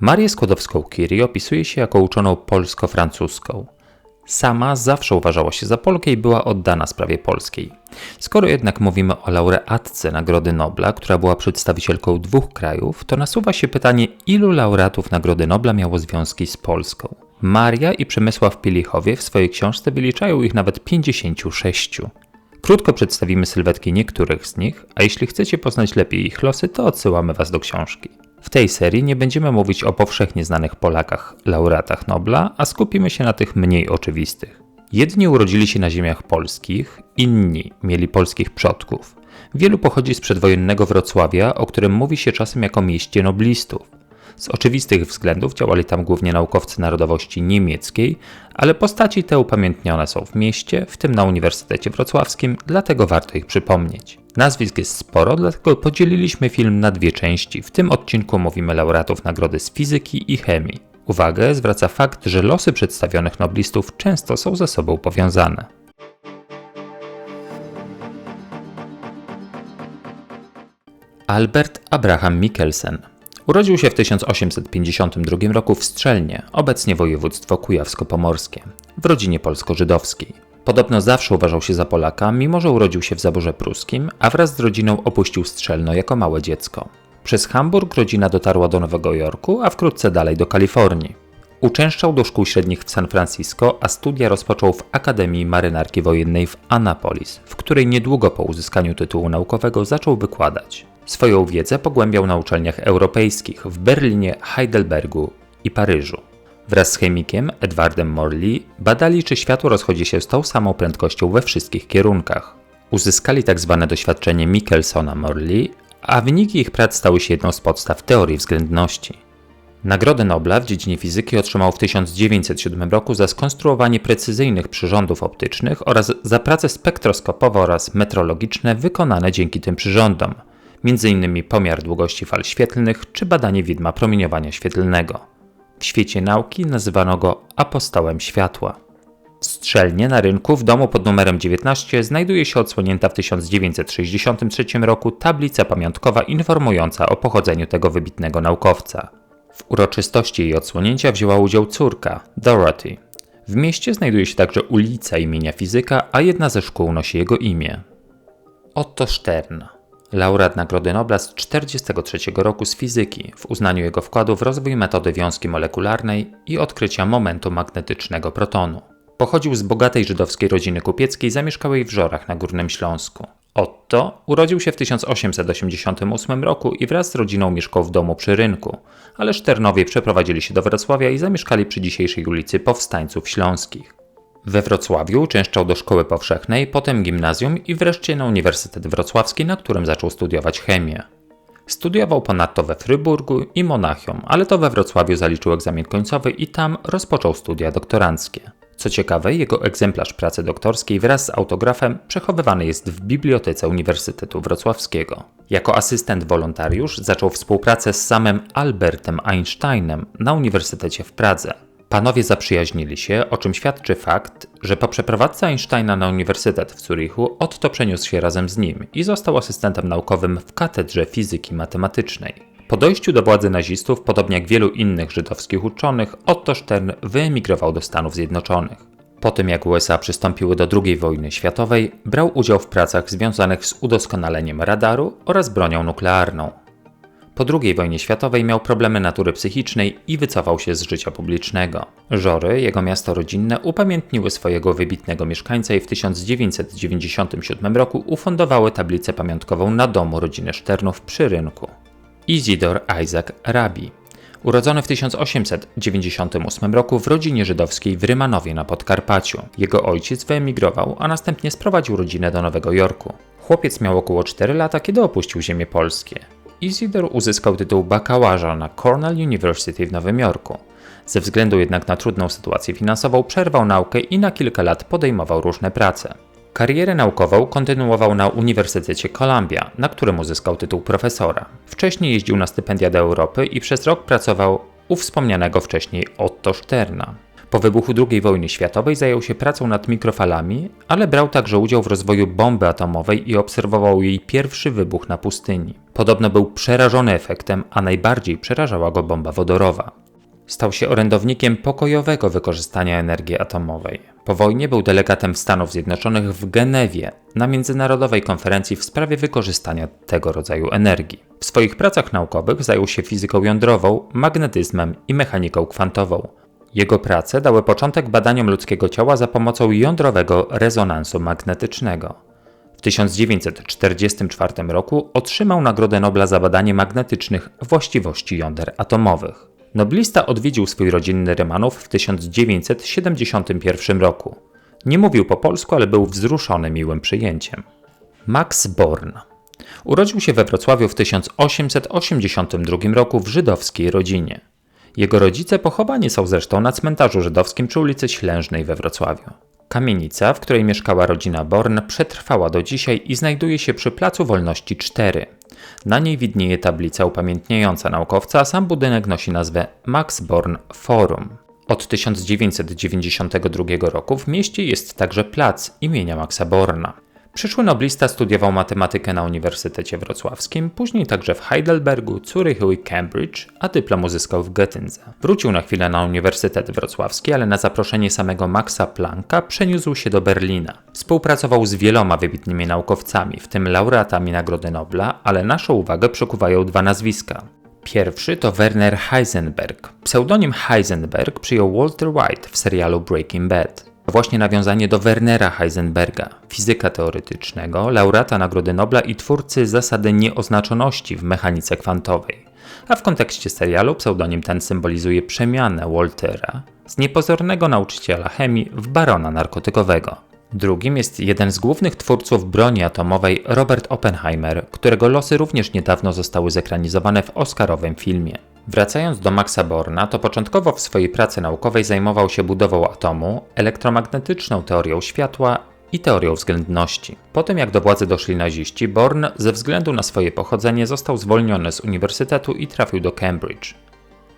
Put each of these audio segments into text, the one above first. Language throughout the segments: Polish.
Marię Skłodowską-Curie opisuje się jako uczoną polsko-francuską. Sama zawsze uważała się za Polkę i była oddana sprawie polskiej. Skoro jednak mówimy o laureatce Nagrody Nobla, która była przedstawicielką dwóch krajów, to nasuwa się pytanie, ilu laureatów Nagrody Nobla miało związki z Polską. Maria i Przemysław Pielichowie w swojej książce wyliczają ich nawet 56. Krótko przedstawimy sylwetki niektórych z nich, a jeśli chcecie poznać lepiej ich losy, to odsyłamy Was do książki. W tej serii nie będziemy mówić o powszechnie znanych Polakach, laureatach Nobla, a skupimy się na tych mniej oczywistych. Jedni urodzili się na ziemiach polskich, inni mieli polskich przodków. Wielu pochodzi z przedwojennego Wrocławia, o którym mówi się czasem jako mieście noblistów. Z oczywistych względów działali tam głównie naukowcy narodowości niemieckiej, ale postaci te upamiętnione są w mieście, w tym na Uniwersytecie Wrocławskim, dlatego warto ich przypomnieć. Nazwisk jest sporo, dlatego podzieliliśmy film na dwie części. W tym odcinku mówimy laureatów nagrody z fizyki i chemii. Uwagę zwraca fakt, że losy przedstawionych noblistów często są ze sobą powiązane. Albert Abraham Mikkelsen Urodził się w 1852 roku w Strzelnie, obecnie województwo kujawsko-pomorskie, w rodzinie polsko-żydowskiej. Podobno zawsze uważał się za Polaka, mimo że urodził się w zaborze pruskim, a wraz z rodziną opuścił Strzelno jako małe dziecko. Przez Hamburg rodzina dotarła do Nowego Jorku, a wkrótce dalej do Kalifornii. Uczęszczał do szkół średnich w San Francisco, a studia rozpoczął w Akademii Marynarki Wojennej w Annapolis, w której niedługo po uzyskaniu tytułu naukowego zaczął wykładać. Swoją wiedzę pogłębiał na uczelniach europejskich w Berlinie, Heidelbergu i Paryżu. Wraz z chemikiem Edwardem Morley badali, czy światło rozchodzi się z tą samą prędkością we wszystkich kierunkach. Uzyskali tzw. Tak doświadczenie Michelsona-Morley, a wyniki ich prac stały się jedną z podstaw teorii względności. Nagrodę Nobla w dziedzinie fizyki otrzymał w 1907 roku za skonstruowanie precyzyjnych przyrządów optycznych oraz za prace spektroskopowe oraz metrologiczne wykonane dzięki tym przyrządom – m.in. pomiar długości fal świetlnych czy badanie widma promieniowania świetlnego. W świecie nauki nazywano go apostołem światła. Strzelnie na rynku w domu pod numerem 19 znajduje się odsłonięta w 1963 roku tablica pamiątkowa informująca o pochodzeniu tego wybitnego naukowca. W uroczystości jej odsłonięcia wzięła udział córka, Dorothy. W mieście znajduje się także ulica imienia fizyka, a jedna ze szkół nosi jego imię. Otto Stern laureat Nagrody Nobla z 1943 roku z fizyki w uznaniu jego wkładu w rozwój metody wiązki molekularnej i odkrycia momentu magnetycznego protonu. Pochodził z bogatej żydowskiej rodziny kupieckiej zamieszkałej w Żorach na Górnym Śląsku. Otto urodził się w 1888 roku i wraz z rodziną mieszkał w domu przy rynku, ale Szternowie przeprowadzili się do Wrocławia i zamieszkali przy dzisiejszej ulicy Powstańców Śląskich. We Wrocławiu uczęszczał do szkoły powszechnej, potem gimnazjum i wreszcie na Uniwersytet Wrocławski, na którym zaczął studiować chemię. Studiował ponadto we Fryburgu i Monachium, ale to we Wrocławiu zaliczył egzamin końcowy i tam rozpoczął studia doktoranckie. Co ciekawe, jego egzemplarz pracy doktorskiej wraz z autografem przechowywany jest w Bibliotece Uniwersytetu Wrocławskiego. Jako asystent wolontariusz zaczął współpracę z samym Albertem Einsteinem na Uniwersytecie w Pradze. Panowie zaprzyjaźnili się, o czym świadczy fakt, że po przeprowadzce Einsteina na Uniwersytet w Zurichu Otto przeniósł się razem z nim i został asystentem naukowym w katedrze fizyki matematycznej. Po dojściu do władzy nazistów, podobnie jak wielu innych żydowskich uczonych, Otto Stern wyemigrował do Stanów Zjednoczonych. Po tym jak USA przystąpiły do II wojny światowej, brał udział w pracach związanych z udoskonaleniem radaru oraz bronią nuklearną. Po II wojnie światowej miał problemy natury psychicznej i wycofał się z życia publicznego. Żory, jego miasto rodzinne, upamiętniły swojego wybitnego mieszkańca i w 1997 roku ufundowały tablicę pamiątkową na domu rodziny Szternów przy rynku. Isidor Isaac Rabi Urodzony w 1898 roku w rodzinie żydowskiej w Rymanowie na Podkarpaciu. Jego ojciec wyemigrował, a następnie sprowadził rodzinę do Nowego Jorku. Chłopiec miał około 4 lata, kiedy opuścił ziemię polskie. Isidor uzyskał tytuł bakałaża na Cornell University w Nowym Jorku. Ze względu jednak na trudną sytuację finansową przerwał naukę i na kilka lat podejmował różne prace. Karierę naukową kontynuował na Uniwersytecie Columbia, na którym uzyskał tytuł profesora. Wcześniej jeździł na stypendia do Europy i przez rok pracował u wspomnianego wcześniej Otto Sterna. Po wybuchu II wojny światowej zajął się pracą nad mikrofalami, ale brał także udział w rozwoju bomby atomowej i obserwował jej pierwszy wybuch na pustyni. Podobno był przerażony efektem, a najbardziej przerażała go bomba wodorowa. Stał się orędownikiem pokojowego wykorzystania energii atomowej. Po wojnie był delegatem Stanów Zjednoczonych w Genewie na międzynarodowej konferencji w sprawie wykorzystania tego rodzaju energii. W swoich pracach naukowych zajął się fizyką jądrową, magnetyzmem i mechaniką kwantową. Jego prace dały początek badaniom ludzkiego ciała za pomocą jądrowego rezonansu magnetycznego. W 1944 roku otrzymał Nagrodę Nobla za badanie magnetycznych właściwości jąder atomowych. Noblista odwiedził swój rodzinny Rymanów w 1971 roku. Nie mówił po polsku, ale był wzruszony miłym przyjęciem. Max Born urodził się we Wrocławiu w 1882 roku w żydowskiej rodzinie. Jego rodzice pochowani są zresztą na cmentarzu żydowskim przy ulicy Ślężnej we Wrocławiu. Kamienica, w której mieszkała rodzina Born, przetrwała do dzisiaj i znajduje się przy Placu Wolności 4. Na niej widnieje tablica upamiętniająca naukowca, a sam budynek nosi nazwę Max Born Forum. Od 1992 roku w mieście jest także plac imienia Maxa Borna. Przyszły noblista studiował matematykę na Uniwersytecie Wrocławskim, później także w Heidelbergu, Zurychu i Cambridge, a dyplom uzyskał w Göttingen. Wrócił na chwilę na Uniwersytet Wrocławski, ale na zaproszenie samego Maxa Plancka przeniósł się do Berlina. Współpracował z wieloma wybitnymi naukowcami, w tym laureatami Nagrody Nobla, ale naszą uwagę przykuwają dwa nazwiska. Pierwszy to Werner Heisenberg. Pseudonim Heisenberg przyjął Walter White w serialu Breaking Bad właśnie nawiązanie do Wernera Heisenberga, fizyka teoretycznego, laureata Nagrody Nobla i twórcy zasady nieoznaczoności w mechanice kwantowej. A w kontekście serialu pseudonim ten symbolizuje przemianę Waltera z niepozornego nauczyciela chemii w barona narkotykowego. Drugim jest jeden z głównych twórców broni atomowej Robert Oppenheimer, którego losy również niedawno zostały zekranizowane w oscarowym filmie. Wracając do Maxa Borna, to początkowo w swojej pracy naukowej zajmował się budową atomu, elektromagnetyczną teorią światła i teorią względności. Po tym jak do władzy doszli naziści, Born ze względu na swoje pochodzenie został zwolniony z uniwersytetu i trafił do Cambridge.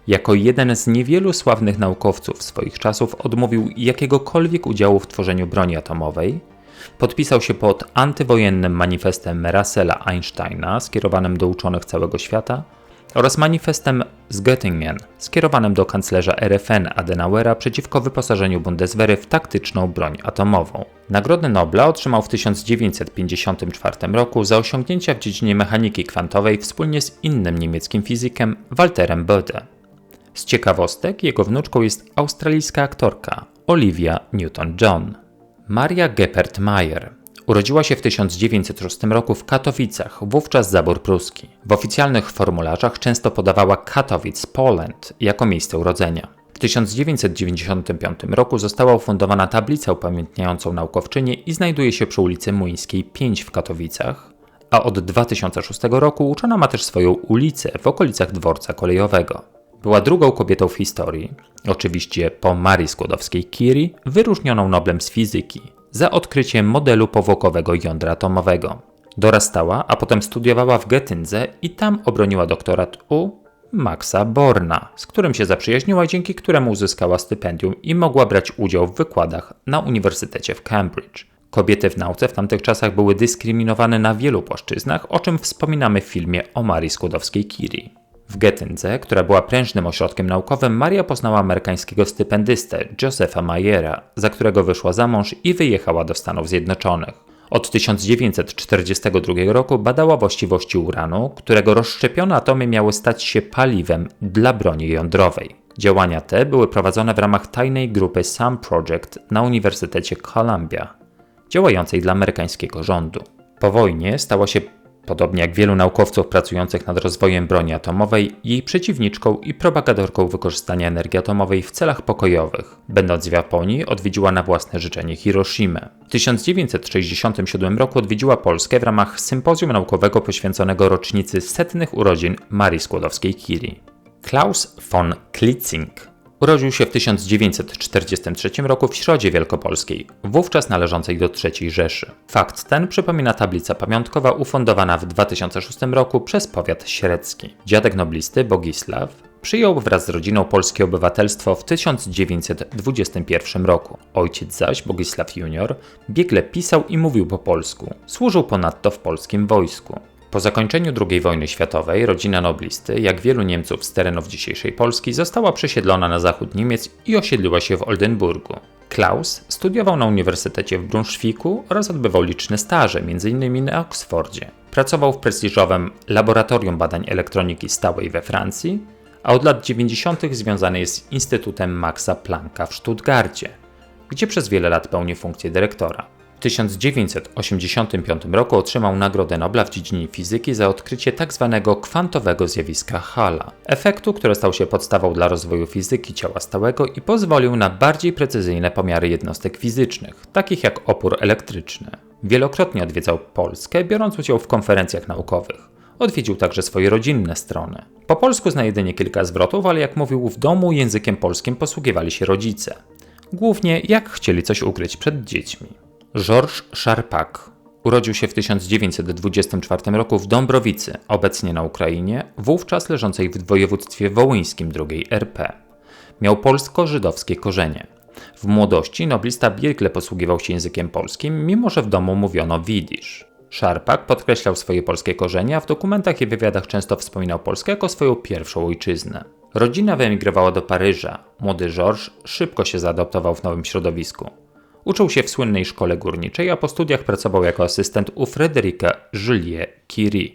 Jako jeden z niewielu sławnych naukowców swoich czasów odmówił jakiegokolwiek udziału w tworzeniu broni atomowej, podpisał się pod antywojennym manifestem Russella Einsteina skierowanym do uczonych całego świata – oraz manifestem z Göttingen skierowanym do kanclerza RFN Adenauera przeciwko wyposażeniu Bundeswehry w taktyczną broń atomową. Nagrodę Nobla otrzymał w 1954 roku za osiągnięcia w dziedzinie mechaniki kwantowej wspólnie z innym niemieckim fizykiem Walterem Bode. Z ciekawostek jego wnuczką jest australijska aktorka Olivia Newton-John. Maria Geppert-Mayer Urodziła się w 1906 roku w Katowicach, wówczas zabór pruski. W oficjalnych formularzach często podawała Katowice, Poland jako miejsce urodzenia. W 1995 roku została ufundowana tablica upamiętniającą naukowczynię i znajduje się przy ulicy Młyńskiej 5 w Katowicach, a od 2006 roku uczona ma też swoją ulicę w okolicach dworca kolejowego. Była drugą kobietą w historii, oczywiście po Marii Skłodowskiej-Curie, wyróżnioną Noblem z fizyki za odkrycie modelu powłokowego jądra atomowego. Dorastała, a potem studiowała w Göttingen i tam obroniła doktorat u Maxa Borna, z którym się zaprzyjaźniła, dzięki któremu uzyskała stypendium i mogła brać udział w wykładach na Uniwersytecie w Cambridge. Kobiety w nauce w tamtych czasach były dyskryminowane na wielu płaszczyznach, o czym wspominamy w filmie o Marii Skłodowskiej-Curie. W Gettynce, która była prężnym ośrodkiem naukowym, Maria poznała amerykańskiego stypendystę Josepha Mayera, za którego wyszła za mąż i wyjechała do Stanów Zjednoczonych. Od 1942 roku badała właściwości uranu, którego rozszczepione atomy miały stać się paliwem dla broni jądrowej. Działania te były prowadzone w ramach tajnej grupy SAM Project na Uniwersytecie Columbia, działającej dla amerykańskiego rządu. Po wojnie stała się Podobnie jak wielu naukowców pracujących nad rozwojem broni atomowej, jej przeciwniczką i propagadorką wykorzystania energii atomowej w celach pokojowych. Będąc w Japonii, odwiedziła na własne życzenie Hiroshima. W 1967 roku odwiedziła Polskę w ramach sympozjum naukowego poświęconego rocznicy setnych urodzin Marii Skłodowskiej-Curie. Klaus von Klitzing Urodził się w 1943 roku w Środzie Wielkopolskiej, wówczas należącej do III Rzeszy. Fakt ten przypomina tablica pamiątkowa ufundowana w 2006 roku przez powiat średzki. Dziadek noblisty Bogisław Przyjął wraz z rodziną polskie obywatelstwo w 1921 roku. Ojciec zaś, Bogusław Junior, biegle pisał i mówił po polsku. Służył ponadto w polskim wojsku. Po zakończeniu II wojny światowej rodzina noblisty, jak wielu Niemców z terenów dzisiejszej Polski, została przesiedlona na zachód Niemiec i osiedliła się w Oldenburgu. Klaus studiował na Uniwersytecie w Brunszwiku oraz odbywał liczne staże, m.in. na Oksfordzie. Pracował w prestiżowym Laboratorium Badań Elektroniki Stałej we Francji, a od lat 90. związany jest z Instytutem Maxa Plancka w Stuttgarcie, gdzie przez wiele lat pełni funkcję dyrektora. W 1985 roku otrzymał Nagrodę Nobla w dziedzinie fizyki za odkrycie tzw. Tak kwantowego zjawiska Halla, efektu, który stał się podstawą dla rozwoju fizyki ciała stałego i pozwolił na bardziej precyzyjne pomiary jednostek fizycznych, takich jak opór elektryczny. Wielokrotnie odwiedzał Polskę, biorąc udział w konferencjach naukowych. Odwiedził także swoje rodzinne strony. Po polsku zna jedynie kilka zwrotów, ale jak mówił w domu, językiem polskim posługiwali się rodzice. Głównie jak chcieli coś ukryć przed dziećmi. Georges Charpak urodził się w 1924 roku w Dąbrowicy, obecnie na Ukrainie, wówczas leżącej w województwie wołyńskim II RP. Miał polsko-żydowskie korzenie. W młodości noblista biegle posługiwał się językiem polskim, mimo że w domu mówiono widzisz. Szarpak podkreślał swoje polskie korzenie, a w dokumentach i wywiadach często wspominał Polskę jako swoją pierwszą ojczyznę. Rodzina wyemigrowała do Paryża. Młody Georges szybko się zaadoptował w nowym środowisku. Uczył się w słynnej szkole górniczej, a po studiach pracował jako asystent u Frédérica Juliet Curie,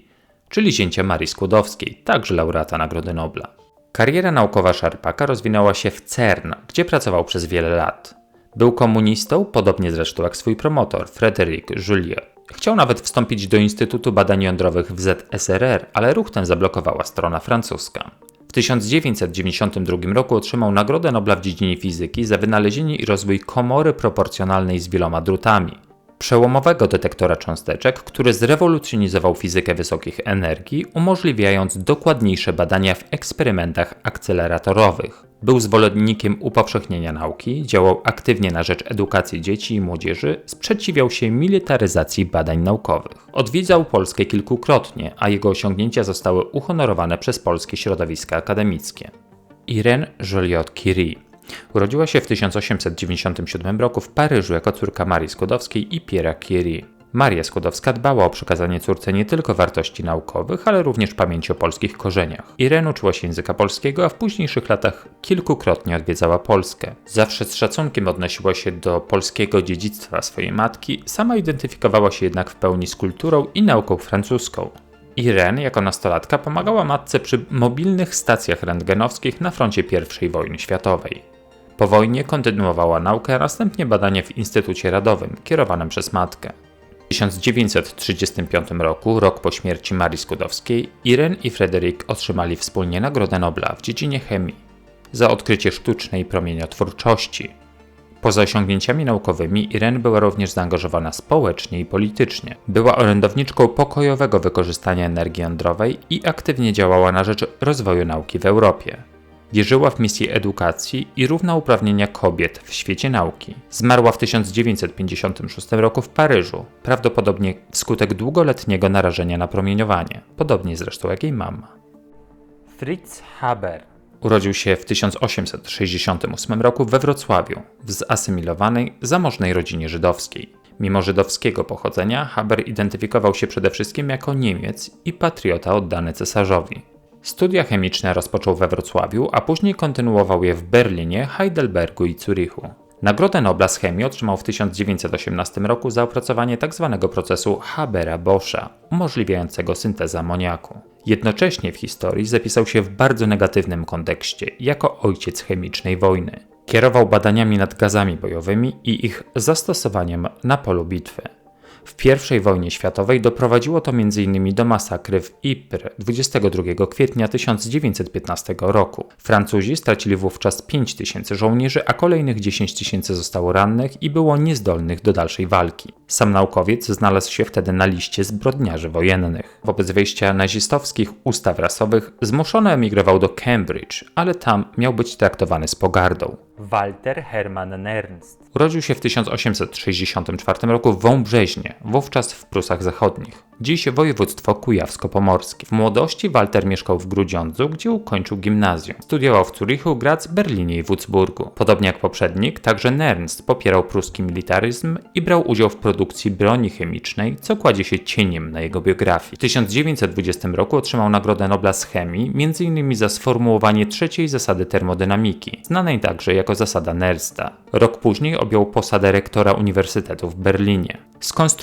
czyli zięcia Marii Skłodowskiej, także laureata Nagrody Nobla. Kariera naukowa Szarpaka rozwinęła się w CERN, gdzie pracował przez wiele lat. Był komunistą, podobnie zresztą jak swój promotor, Frédéric Juliet. Chciał nawet wstąpić do Instytutu Badań Jądrowych w ZSRR, ale ruch ten zablokowała strona francuska. W 1992 roku otrzymał Nagrodę Nobla w dziedzinie fizyki za wynalezienie i rozwój komory proporcjonalnej z wieloma drutami. Przełomowego detektora cząsteczek, który zrewolucjonizował fizykę wysokich energii, umożliwiając dokładniejsze badania w eksperymentach akceleratorowych. Był zwolennikiem upowszechnienia nauki, działał aktywnie na rzecz edukacji dzieci i młodzieży, sprzeciwiał się militaryzacji badań naukowych. Odwiedzał Polskę kilkukrotnie, a jego osiągnięcia zostały uhonorowane przez polskie środowiska akademickie. Irene Joliot-Curie urodziła się w 1897 roku w Paryżu jako córka Marii Skłodowskiej i Pierre'a Curie. Maria Skłodowska dbała o przekazanie córce nie tylko wartości naukowych, ale również pamięci o polskich korzeniach. Irene uczyła się języka polskiego, a w późniejszych latach kilkukrotnie odwiedzała Polskę. Zawsze z szacunkiem odnosiła się do polskiego dziedzictwa swojej matki, sama identyfikowała się jednak w pełni z kulturą i nauką francuską. Irene jako nastolatka pomagała matce przy mobilnych stacjach rentgenowskich na froncie I wojny światowej. Po wojnie kontynuowała naukę, a następnie badania w Instytucie Radowym, kierowanym przez matkę. W 1935 roku, rok po śmierci Marii Skłodowskiej, Irene i Frederick otrzymali wspólnie Nagrodę Nobla w dziedzinie chemii za odkrycie sztucznej promieniotwórczości. Poza osiągnięciami naukowymi, Irene była również zaangażowana społecznie i politycznie. Była orędowniczką pokojowego wykorzystania energii jądrowej i aktywnie działała na rzecz rozwoju nauki w Europie. Wierzyła w misję edukacji i równouprawnienia kobiet w świecie nauki. Zmarła w 1956 roku w Paryżu, prawdopodobnie wskutek długoletniego narażenia na promieniowanie, podobnie zresztą jak jej mama. Fritz Haber urodził się w 1868 roku we Wrocławiu, w zasymilowanej, zamożnej rodzinie żydowskiej. Mimo żydowskiego pochodzenia, Haber identyfikował się przede wszystkim jako Niemiec i patriota oddany cesarzowi. Studia chemiczne rozpoczął we Wrocławiu, a później kontynuował je w Berlinie, Heidelbergu i Zurichu. Nagrodę Nobla z chemii otrzymał w 1918 roku za opracowanie tzw. Tak procesu Habera-Boscha, umożliwiającego syntezę amoniaku. Jednocześnie w historii zapisał się w bardzo negatywnym kontekście jako ojciec chemicznej wojny. Kierował badaniami nad gazami bojowymi i ich zastosowaniem na polu bitwy. W I wojnie światowej doprowadziło to m.in. do masakry w Ypres 22 kwietnia 1915 roku. Francuzi stracili wówczas 5 tysięcy żołnierzy, a kolejnych 10 tysięcy zostało rannych i było niezdolnych do dalszej walki. Sam naukowiec znalazł się wtedy na liście zbrodniarzy wojennych. Wobec wejścia nazistowskich ustaw rasowych zmuszony emigrował do Cambridge, ale tam miał być traktowany z pogardą. Walter Hermann Nernst urodził się w 1864 roku w Wąbrzeźnie, wówczas w Prusach Zachodnich dziś województwo kujawsko-pomorskie. W młodości Walter mieszkał w Grudziądzu, gdzie ukończył gimnazjum. Studiował w Zurichu, Graz, Berlinie i Würzburgu. Podobnie jak poprzednik, także Nernst popierał pruski militaryzm i brał udział w produkcji broni chemicznej, co kładzie się cieniem na jego biografii. W 1920 roku otrzymał Nagrodę Nobla z chemii, m.in. za sformułowanie trzeciej zasady termodynamiki, znanej także jako zasada Nernsta. Rok później objął posadę rektora Uniwersytetu w Berlinie.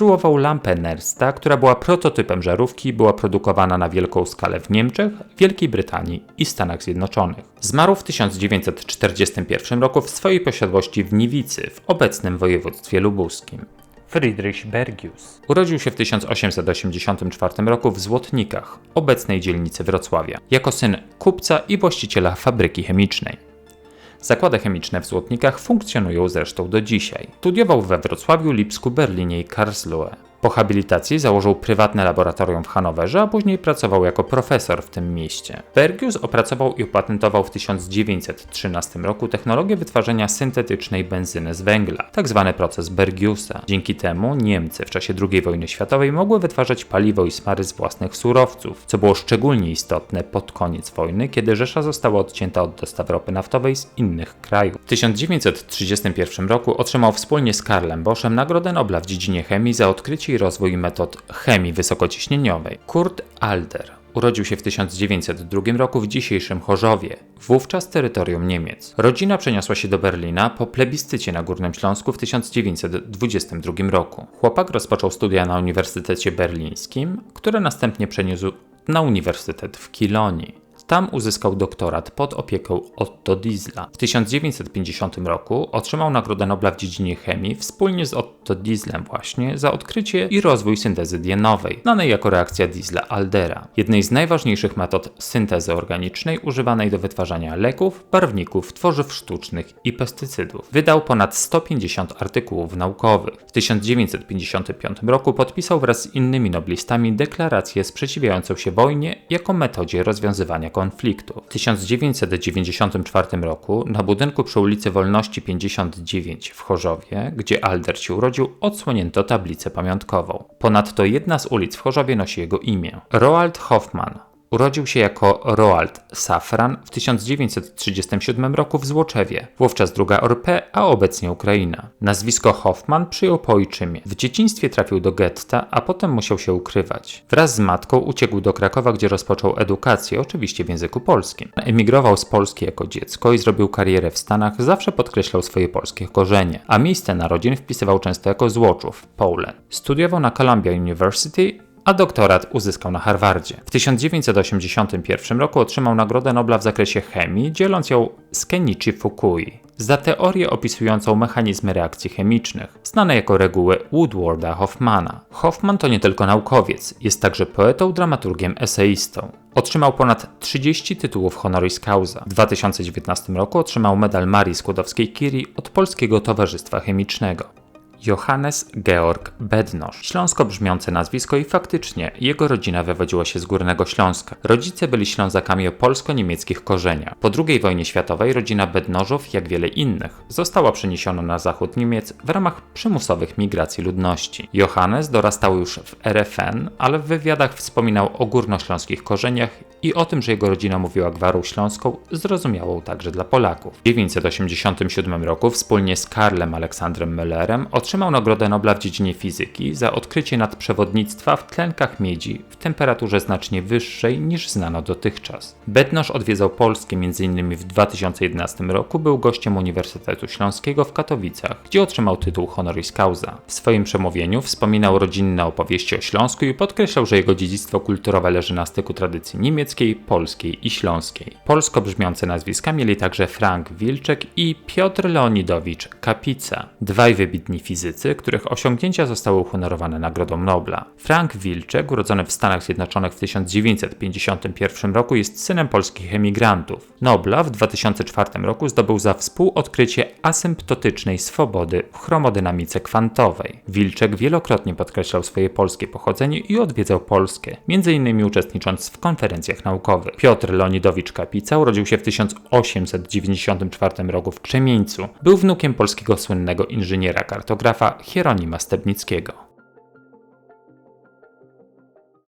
Skonstruował lampę Nernsta, która była prototypem żarówki była produkowana na wielką skalę w Niemczech, Wielkiej Brytanii i Stanach Zjednoczonych. Zmarł w 1941 roku w swojej posiadłości w Niwicy, w obecnym województwie lubuskim. Friedrich Bergius. Urodził się w 1884 roku w Złotnikach, obecnej dzielnicy Wrocławia, jako syn kupca i właściciela fabryki chemicznej. Zakłady chemiczne w Złotnikach funkcjonują zresztą do dzisiaj. Studiował we Wrocławiu, Lipsku, Berlinie i Karlsruhe. Po habilitacji założył prywatne laboratorium w Hanowerze, a później pracował jako profesor w tym mieście. Bergius opracował i opatentował w 1913 roku technologię wytwarzania syntetycznej benzyny z węgla, tzw. Tak proces Bergiusa. Dzięki temu Niemcy w czasie II wojny światowej mogły wytwarzać paliwo i smary z własnych surowców, co było szczególnie istotne pod koniec wojny, kiedy Rzesza została odcięta od dostaw ropy naftowej z innych krajów. W 1931 roku otrzymał wspólnie z Karlem Boschem Nagrodę Nobla w dziedzinie chemii za odkrycie i rozwój metod chemii wysokociśnieniowej. Kurt Alder urodził się w 1902 roku w dzisiejszym Chorzowie, wówczas terytorium Niemiec. Rodzina przeniosła się do Berlina po plebiscycie na Górnym Śląsku w 1922 roku. Chłopak rozpoczął studia na Uniwersytecie Berlińskim, które następnie przeniósł na Uniwersytet w Kilonii. Tam uzyskał doktorat pod opieką Otto Diesla. W 1950 roku otrzymał Nagrodę Nobla w dziedzinie chemii wspólnie z Otto Dieslem właśnie za odkrycie i rozwój syntezy dienowej, znanej jako reakcja Diesla-Aldera, jednej z najważniejszych metod syntezy organicznej używanej do wytwarzania leków, barwników, tworzyw sztucznych i pestycydów. Wydał ponad 150 artykułów naukowych. W 1955 roku podpisał wraz z innymi noblistami deklarację sprzeciwiającą się wojnie jako metodzie rozwiązywania konfliktu. W 1994 roku na budynku przy ulicy Wolności 59 w Chorzowie, gdzie Alder się urodził, odsłonięto tablicę pamiątkową. Ponadto jedna z ulic w Chorzowie nosi jego imię. Roald Hoffman, Urodził się jako Roald Safran w 1937 roku w Złoczewie, wówczas druga RP, a obecnie Ukraina. Nazwisko Hoffman przyjął po ojczymie. W dzieciństwie trafił do getta, a potem musiał się ukrywać. Wraz z matką uciekł do Krakowa, gdzie rozpoczął edukację, oczywiście w języku polskim. Emigrował z Polski jako dziecko i zrobił karierę w Stanach, zawsze podkreślał swoje polskie korzenie, a miejsce narodzin wpisywał często jako Złoczów, Poland. Studiował na Columbia University a doktorat uzyskał na Harvardzie. W 1981 roku otrzymał Nagrodę Nobla w zakresie chemii, dzieląc ją z Kenichi Fukui za teorię opisującą mechanizmy reakcji chemicznych, znane jako reguły Woodwarda Hoffmana. Hoffman to nie tylko naukowiec, jest także poetą, dramaturgiem, eseistą. Otrzymał ponad 30 tytułów honoris causa. W 2019 roku otrzymał medal Marii Skłodowskiej-Curie od Polskiego Towarzystwa Chemicznego. Johannes Georg Bednosz. Śląsko brzmiące nazwisko i faktycznie jego rodzina wywodziła się z Górnego Śląska. Rodzice byli Ślązakami o polsko-niemieckich korzeniach. Po II wojnie światowej rodzina Bednożów, jak wiele innych, została przeniesiona na zachód Niemiec w ramach przymusowych migracji ludności. Johannes dorastał już w RFN, ale w wywiadach wspominał o górnośląskich korzeniach i o tym, że jego rodzina mówiła gwarą śląską, zrozumiałą także dla Polaków. W 1987 roku wspólnie z Karlem Aleksandrem Müllerem otrzymał Nagrodę Nobla w dziedzinie fizyki za odkrycie nadprzewodnictwa w tlenkach miedzi w temperaturze znacznie wyższej niż znano dotychczas. Bednosz odwiedzał Polskę m.in. w 2011 roku, był gościem Uniwersytetu Śląskiego w Katowicach, gdzie otrzymał tytuł honoris causa. W swoim przemówieniu wspominał rodzinne opowieści o Śląsku i podkreślał, że jego dziedzictwo kulturowe leży na styku tradycji niemieckiej, polskiej i śląskiej. Polsko brzmiące nazwiska mieli także Frank Wilczek i Piotr Leonidowicz Kapica, dwaj wybitni fizycy fizycy, których osiągnięcia zostały uhonorowane Nagrodą Nobla. Frank Wilczek, urodzony w Stanach Zjednoczonych w 1951 roku, jest synem polskich emigrantów. Nobla w 2004 roku zdobył za współodkrycie asymptotycznej swobody w chromodynamice kwantowej. Wilczek wielokrotnie podkreślał swoje polskie pochodzenie i odwiedzał Polskę, m.in. uczestnicząc w konferencjach naukowych. Piotr Leonidowicz Kapica urodził się w 1894 roku w Krzemieńcu. Był wnukiem polskiego słynnego inżyniera kartografa Hieronima Stebnickiego.